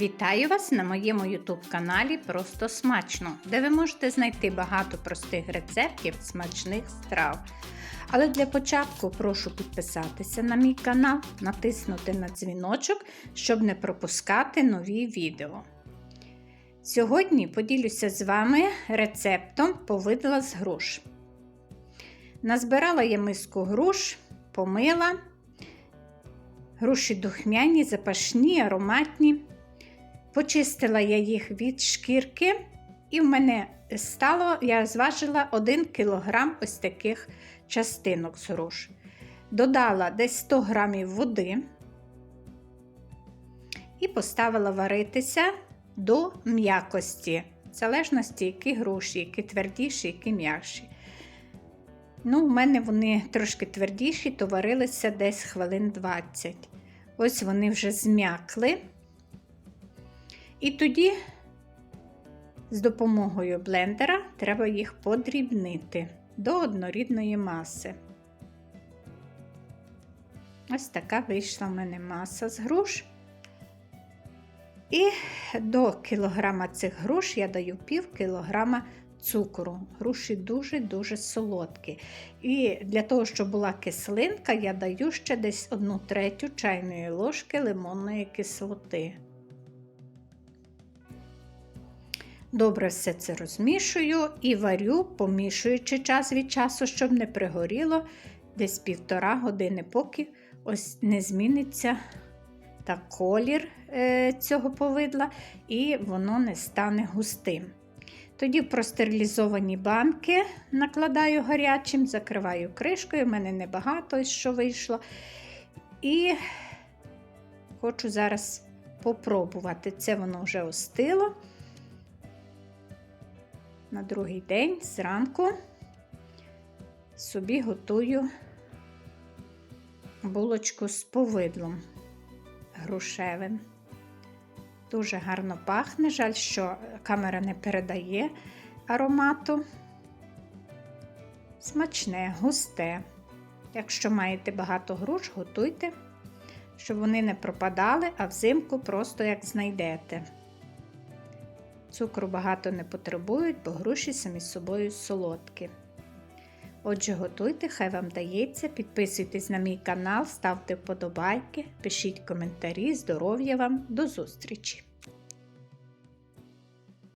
Вітаю вас на моєму YouTube каналі Просто Смачно, де ви можете знайти багато простих рецептів смачних страв. Але для початку прошу підписатися на мій канал, натиснути на дзвіночок, щоб не пропускати нові відео. Сьогодні поділюся з вами рецептом повидла з груш. Назбирала я миску груш, помила. Груші духмяні, запашні, ароматні. Почистила я їх від шкірки, і в мене стало, я зважила 1 кг ось таких частинок з груш. Додала десь 100 г води і поставила варитися до м'якості, в залежності, які груші, які твердіші, які м'якші. Ну, У мене вони трошки твердіші, то варилися десь хвилин 20. Ось вони вже зм'якли. І тоді з допомогою блендера треба їх подрібнити до однорідної маси. Ось така вийшла в мене маса з груш. І до кілограма цих груш я даю пів кілограма цукру. Груші дуже-дуже солодкі. І для того, щоб була кислинка, я даю ще десь 1 третю чайної ложки лимонної кислоти. Добре все це розмішую і варю, помішуючи час від часу, щоб не пригоріло десь півтора години, поки ось не зміниться та колір е, цього повидла, і воно не стане густим. Тоді в простерилізовані банки накладаю гарячим, закриваю кришкою, в мене небагато що вийшло. І хочу зараз попробувати. Це воно вже остило. На другий день зранку собі готую булочку з повидлом грушевим. Дуже гарно пахне, жаль, що камера не передає аромату. Смачне, густе. Якщо маєте багато груш, готуйте, щоб вони не пропадали, а взимку просто як знайдете. Цукру багато не потребують, бо груші самі з собою солодкі. Отже, готуйте, хай вам дається, підписуйтесь на мій канал, ставте вподобайки, пишіть коментарі, здоров'я вам, до зустрічі!